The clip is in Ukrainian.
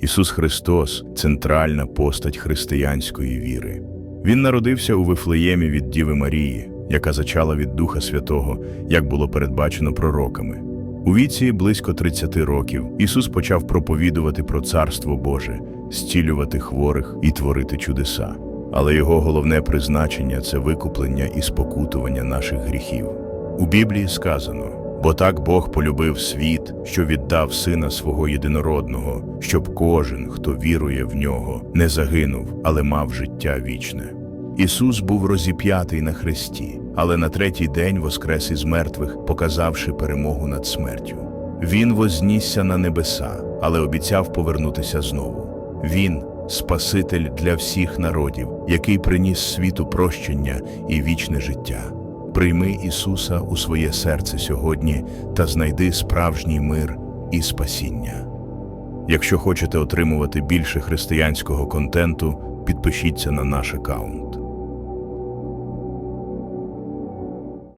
Ісус Христос центральна постать християнської віри. Він народився у Вифлеємі від Діви Марії, яка зачала від Духа Святого, як було передбачено пророками. У віці близько 30 років Ісус почав проповідувати про Царство Боже, зцілювати хворих і творити чудеса. Але його головне призначення це викуплення і спокутування наших гріхів. У Біблії сказано: бо так Бог полюбив світ, що віддав сина свого єдинородного, щоб кожен, хто вірує в нього, не загинув, але мав життя вічне. Ісус був розіп'ятий на хресті, але на третій день воскрес із мертвих, показавши перемогу над смертю. Він вознісся на небеса, але обіцяв повернутися знову. Він Спаситель для всіх народів, який приніс світу прощення і вічне життя. Прийми Ісуса у своє серце сьогодні та знайди справжній мир і спасіння. Якщо хочете отримувати більше християнського контенту, підпишіться на наш аккаунт.